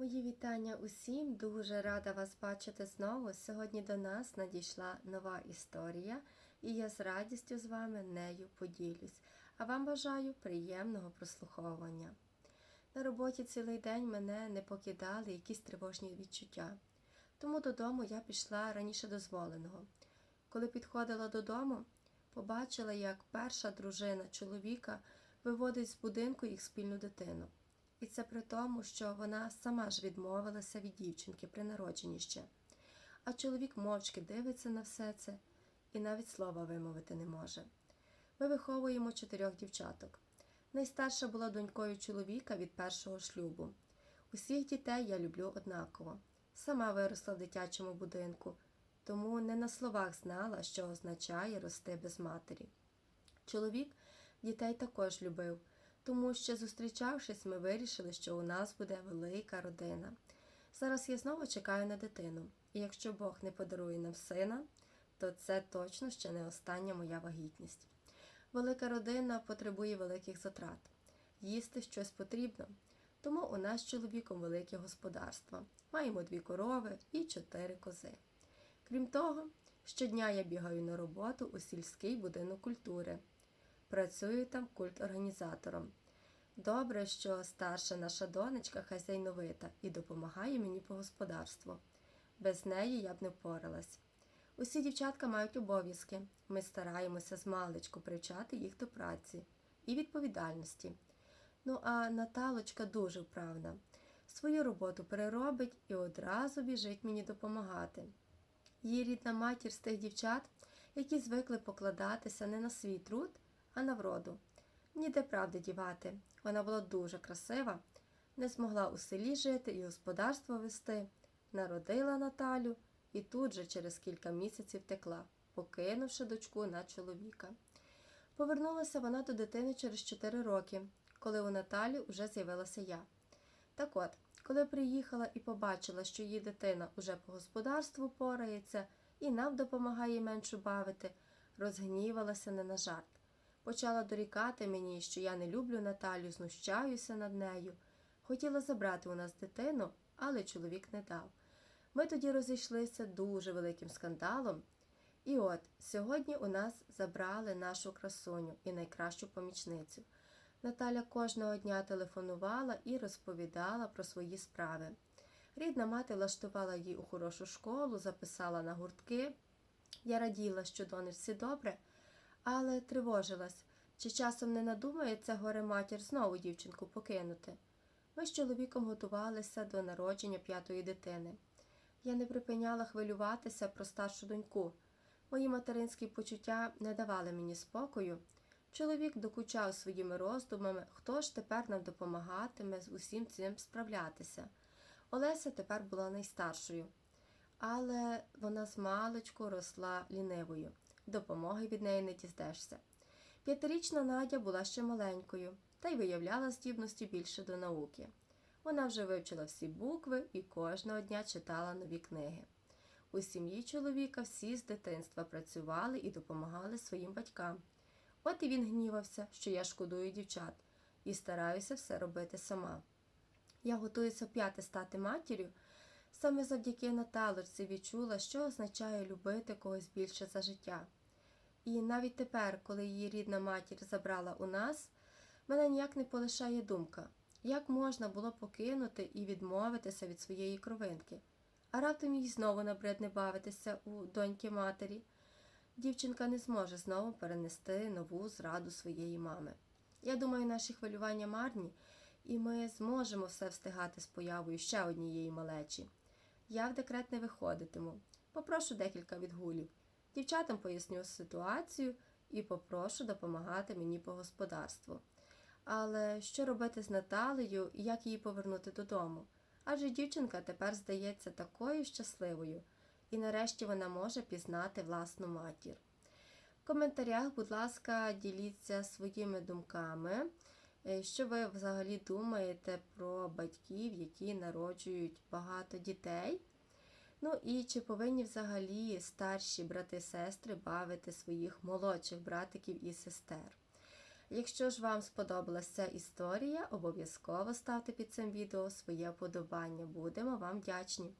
Мої вітання усім. Дуже рада вас бачити знову. Сьогодні до нас надійшла нова історія, і я з радістю з вами нею поділюсь. А вам бажаю приємного прослуховування. На роботі цілий день мене не покидали якісь тривожні відчуття. Тому додому я пішла раніше дозволеного. Коли підходила додому, побачила, як перша дружина чоловіка виводить з будинку їх спільну дитину. І це при тому, що вона сама ж відмовилася від дівчинки при народженні ще. А чоловік мовчки дивиться на все це і навіть слова вимовити не може. Ми виховуємо чотирьох дівчаток. Найстарша була донькою чоловіка від першого шлюбу. Усіх дітей я люблю однаково. Сама виросла в дитячому будинку, тому не на словах знала, що означає рости без матері. Чоловік дітей також любив, тому що, зустрічавшись, ми вирішили, що у нас буде велика родина. Зараз я знову чекаю на дитину, і якщо Бог не подарує нам сина, то це точно ще не остання моя вагітність. Велика родина потребує великих затрат. Їсти щось потрібно. Тому у нас з чоловіком велике господарство. Маємо дві корови і чотири кози. Крім того, щодня я бігаю на роботу у сільський будинок культури. Працюю там культорганізатором. Добре, що старша наша донечка хазяйновита і допомагає мені по господарству. Без неї я б не впоралась. Усі дівчатка мають обов'язки. Ми стараємося з маличку привчати їх до праці і відповідальності. Ну а Наталочка дуже вправна. Свою роботу переробить і одразу біжить мені допомагати. Її рідна матір з тих дівчат, які звикли покладатися не на свій труд, а на вроду. Ніде правди дівати. Вона була дуже красива, не змогла у селі жити і господарство вести, народила Наталю і тут же через кілька місяців текла, покинувши дочку на чоловіка. Повернулася вона до дитини через 4 роки, коли у Наталі вже з'явилася я. Так от, коли приїхала і побачила, що її дитина уже по господарству порається і нам допомагає менше бавити, розгнівалася не на жарт. Почала дорікати мені, що я не люблю Наталю, знущаюся над нею. Хотіла забрати у нас дитину, але чоловік не дав. Ми тоді розійшлися дуже великим скандалом. І от сьогодні у нас забрали нашу красуню і найкращу помічницю. Наталя кожного дня телефонувала і розповідала про свої справи. Рідна мати влаштувала її у хорошу школу, записала на гуртки. Я раділа, що донечці добре, але тривожилась, чи часом не надумається горе матір знову дівчинку покинути. Ми з чоловіком готувалися до народження п'ятої дитини. Я не припиняла хвилюватися про старшу доньку. Мої материнські почуття не давали мені спокою. Чоловік докучав своїми роздумами, хто ж тепер нам допомагатиме з усім цим справлятися. Олеся тепер була найстаршою, але вона з росла лінивою. Допомоги від неї не діздешся. П'ятирічна Надя була ще маленькою, та й виявляла здібності більше до науки. Вона вже вивчила всі букви і кожного дня читала нові книги. У сім'ї чоловіка всі з дитинства працювали і допомагали своїм батькам. От і він гнівався, що я шкодую дівчат, і стараюся все робити сама. Я готуюся п'яти стати матір'ю. Саме завдяки Наталочці відчула, що означає любити когось більше за життя. І навіть тепер, коли її рідна матір забрала у нас, мене ніяк не полишає думка, як можна було покинути і відмовитися від своєї кровинки. А раптом їй знову набридне бавитися у доньки матері. Дівчинка не зможе знову перенести нову зраду своєї мами. Я думаю, наші хвилювання марні, і ми зможемо все встигати з появою ще однієї малечі. Я в декрет не виходитиму. Попрошу декілька відгулів. Дівчатам поясню ситуацію і попрошу допомагати мені по господарству. Але що робити з Наталею і як її повернути додому? Адже дівчинка тепер здається такою щасливою, і нарешті вона може пізнати власну матір. В коментарях, будь ласка, діліться своїми думками, е, що ви взагалі думаєте про батьків, які народжують багато дітей. Ну і чи повинні взагалі старші брати-сестри бавити своїх молодших братиків і сестер? Якщо ж вам сподобалася ця історія, обов'язково ставте під цим відео своє вподобання. Будемо вам вдячні.